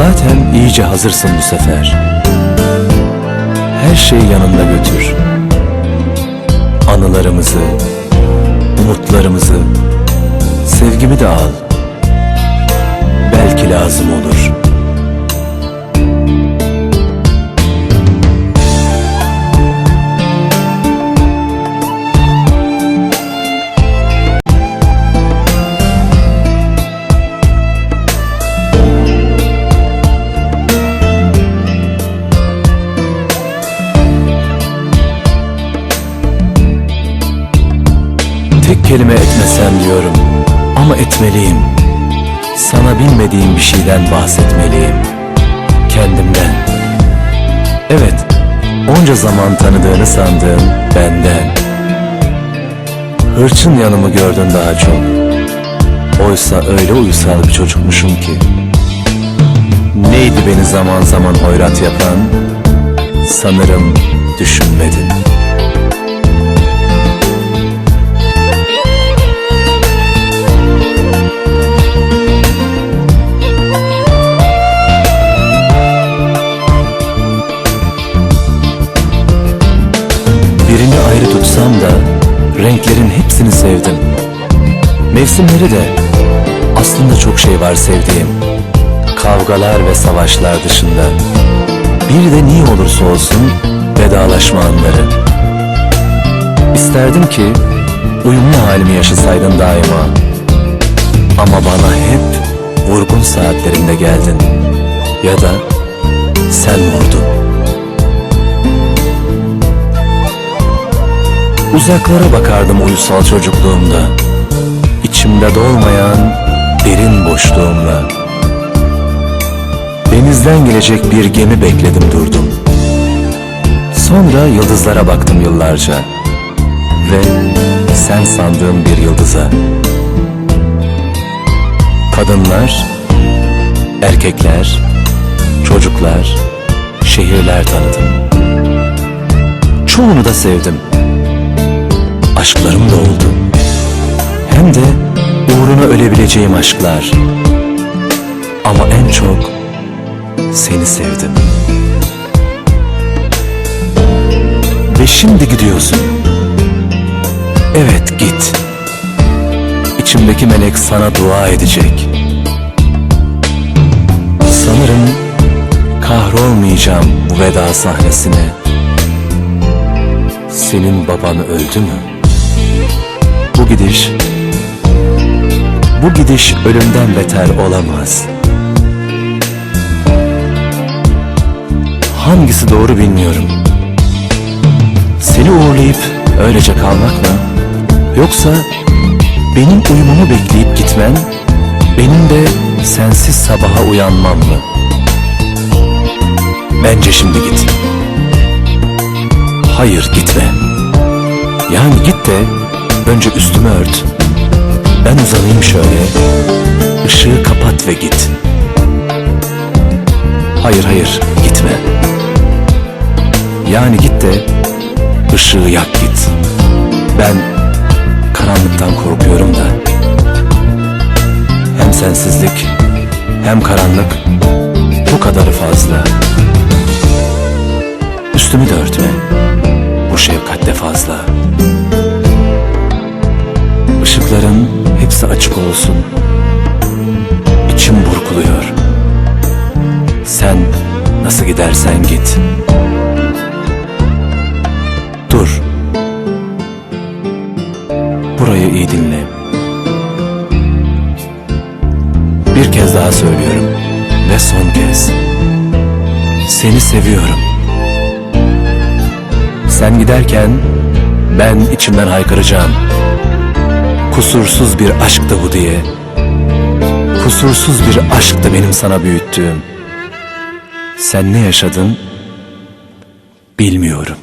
Sen iyice hazırsın bu sefer. Her şeyi yanında götür. Anılarımızı, umutlarımızı, sevgimi de al. Belki lazım olur. Tek kelime etmesem diyorum ama etmeliyim. Sana bilmediğim bir şeyden bahsetmeliyim. Kendimden. Evet, onca zaman tanıdığını sandığım benden. Hırçın yanımı gördün daha çok. Oysa öyle uysal bir çocukmuşum ki. Neydi beni zaman zaman hoyrat yapan? Sanırım düşünmedin. Renklerin hepsini sevdim. Mevsimleri de aslında çok şey var sevdiğim. Kavgalar ve savaşlar dışında. Bir de niye olursa olsun vedalaşma anları. İsterdim ki uyumlu halimi yaşasaydın daima. Ama bana hep vurgun saatlerinde geldin. Ya da sen vurdun. Uzaklara bakardım uysal çocukluğumda. İçimde dolmayan derin boşluğumla. Denizden gelecek bir gemi bekledim durdum. Sonra yıldızlara baktım yıllarca. Ve sen sandığım bir yıldıza. Kadınlar, erkekler, çocuklar, şehirler tanıdım. Çoğunu da sevdim aşklarım da oldu. Hem de uğruna ölebileceğim aşklar. Ama en çok seni sevdim. Ve şimdi gidiyorsun. Evet git. İçimdeki melek sana dua edecek. Sanırım kahrolmayacağım bu veda sahnesine. Senin baban öldü mü? Bu gidiş ölümden beter olamaz. Hangisi doğru bilmiyorum. Seni uğurlayıp öylece kalmak mı? Yoksa benim uyumumu bekleyip gitmen, benim de sensiz sabaha uyanmam mı? Bence şimdi git. Hayır gitme. Yani git de önce üstümü ört. Ben uzanayım şöyle. Işığı kapat ve git. Hayır hayır gitme. Yani git de ışığı yak git. Ben karanlıktan korkuyorum da. Hem sensizlik hem karanlık bu kadarı fazla. Üstümü de örtme. Açık olsun. İçim burkuluyor. Sen nasıl gidersen git. Dur. Burayı iyi dinle. Bir kez daha söylüyorum ve son kez. Seni seviyorum. Sen giderken ben içimden haykıracağım. Kusursuz bir aşktı bu diye. Kusursuz bir aşktı benim sana büyüttüğüm. Sen ne yaşadın bilmiyorum.